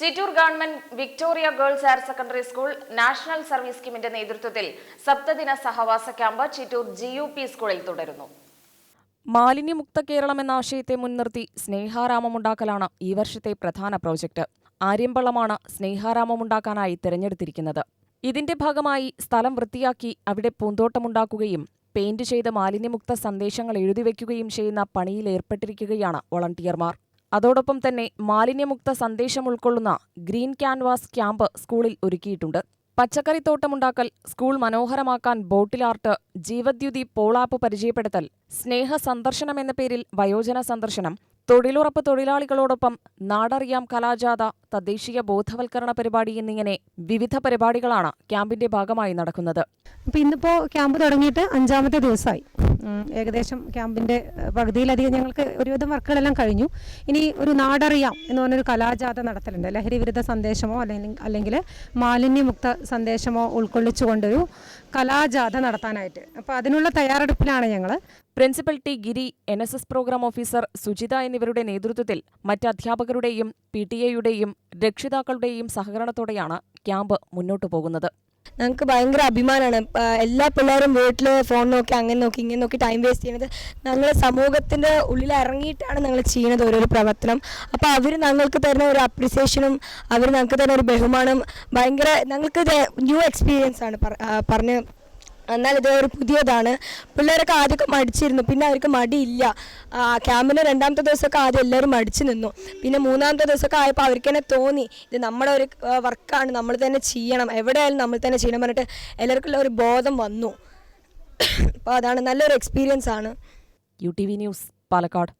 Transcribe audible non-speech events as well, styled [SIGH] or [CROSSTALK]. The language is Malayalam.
Chittur government Victoria girls higher secondary school national service സ്കീമിന്റെ നേതൃത്വത്തിൽ സപ്തദിന സഹവാസ camp Chittur G U P സ്കൂളിൽ തുടരുന്നു. മാലിന്യമുക്ത കേരളം എന്ന ആശയത്തെ മുൻനിർത്തി സ്നേഹാരാമമുണ്ടാക്കലാണ് ഈ വർഷത്തെ പ്രധാന പ്രോജക്റ്റ് ആര്യമ്പള്ളമാണ് സ്നേഹാരാമമുണ്ടാക്കാനായി തിരഞ്ഞെടുത്തിരിക്കുന്നത്. ഇതിന്റെ ഭാഗമായി സ്ഥലം വൃത്തിയാക്കി അവിടെ പൂന്തോട്ടമുണ്ടാക്കുകയും പെയിന്റ് ചെയ്ത് മാലിന്യമുക്ത സന്ദേശങ്ങൾ എഴുതിവെക്കുകയും ചെയ്യുന്ന പണിയിൽ ഏർപ്പെട്ടിരിക്കുകയാണ് വളണ്ടിയർമാർ. അതോടൊപ്പം തന്നെ മാലിന്യമുക്ത സന്ദേശം ഉൾക്കൊള്ളുന്ന ഗ്രീൻ ക്യാൻവാസ് ക്യാമ്പ് സ്കൂളിൽ ഒരുക്കിയിട്ടുണ്ട്. പച്ചക്കറിത്തോട്ടമുണ്ടാക്കൽ സ്കൂൾ മനോഹരമാക്കാൻ ബോട്ടിലാർട്ട് ജീവദ്യുതി പോളാപ്പ് പരിചയപ്പെടുത്തൽ സ്നേഹ സന്ദർശനം എന്ന പേരിൽ വയോജന സന്ദർശനം തൊഴിലുറപ്പ് തൊഴിലാളികളോടൊപ്പം നാടറിയാം കലാജാഥ തദ്ദേശീയ ബോധവൽക്കരണ പരിപാടി എന്നിങ്ങനെ വിവിധ പരിപാടികളാണ് ക്യാമ്പിന്റെ ഭാഗമായി നടക്കുന്നത്. ഇന്നിപ്പോ ക്യാമ്പ് തുടങ്ങിയിട്ട് അഞ്ചാമത്തെ ദിവസമായി. ഏകദേശം ക്യാമ്പിന്റെ പകുതിയിലധികം ഞങ്ങൾക്ക് ഒരുവിധം വർക്കുകളെല്ലാം കഴിഞ്ഞു. ഇനി ഒരു നാടറിയാം എന്ന് പറഞ്ഞൊരു കലാജാഥ നടത്തലുണ്ട്. ലഹരി വിരുദ്ധ സന്ദേശമോ അല്ലെങ്കിൽ അല്ലെങ്കിൽ മാലിന്യമുക്ത സന്ദേശമോ ഉൾക്കൊള്ളിച്ചുകൊണ്ടൊരു കലാജാഥ നടത്താനായിട്ട്. അപ്പോൾ അതിനുള്ള തയ്യാറെടുപ്പിലാണ് ഞങ്ങൾ principal T Giri N S S programme officer Sujitha എന്നിവരുടെ നേതൃത്വത്തിൽ മറ്റ് അധ്യാപകരുടെയും പി ടി എയുടെയും രക്ഷിതാക്കളുടെയും സഹകരണത്തോടെയാണ് ക്യാമ്പ് മുന്നോട്ടു പോകുന്നത്. ഞങ്ങൾക്ക് ഭയങ്കര അഭിമാനമാണ് എല്ലാ പിള്ളേരും വീട്ടിൽ ഫോൺ നോക്കി അങ്ങനെ നോക്കി ഇങ്ങനെ നോക്കി ടൈം വേസ്റ്റ് ചെയ്യുന്നത് ഞങ്ങൾ സമൂഹത്തിന്റെ ഉള്ളിൽ ഇറങ്ങിയിട്ടാണ് ഞങ്ങൾ ചെയ്യുന്നത് ഓരോ പ്രവർത്തനം. അപ്പോൾ അവർ ഞങ്ങൾക്ക് തരുന്ന ഒരു അപ്രിസിയേഷനും അവർ ഞങ്ങൾക്ക് തരുന്ന ഒരു ബഹുമാനം ഭയങ്കര ഞങ്ങൾക്ക് ന്യൂ എക്സ്പീരിയൻസ് ആണ് പറ- പറഞ്ഞ് എന്നാൽ ഇത് ഒരു പുതിയതാണ്. പിള്ളേരൊക്കെ ആദ്യമൊക്കെ മടിച്ചിരുന്നു. പിന്നെ അവർക്ക് മടിയില്ല. ആ, ക്യാമ്പിന്റെ രണ്ടാമത്തെ ദിവസമൊക്കെ ആദ്യം എല്ലാവരും മടിച്ചു നിന്നു. പിന്നെ മൂന്നാമത്തെ ദിവസമൊക്കെ ആയപ്പോൾ അവർക്ക് തന്നെ തോന്നി ഇത് നമ്മുടെ ഒരു വർക്കാണ്. നമ്മൾ തന്നെ ചെയ്യണം. എവിടെയായാലും നമ്മൾ തന്നെ ചെയ്യണം പറഞ്ഞിട്ട് എല്ലാവർക്കുള്ള ഒരു ബോധം വന്നു. [COUGHS] അപ്പോൾ അതാണ് നല്ലൊരു എക്സ്പീരിയൻസ് ആണ്. U T V news Palakkad.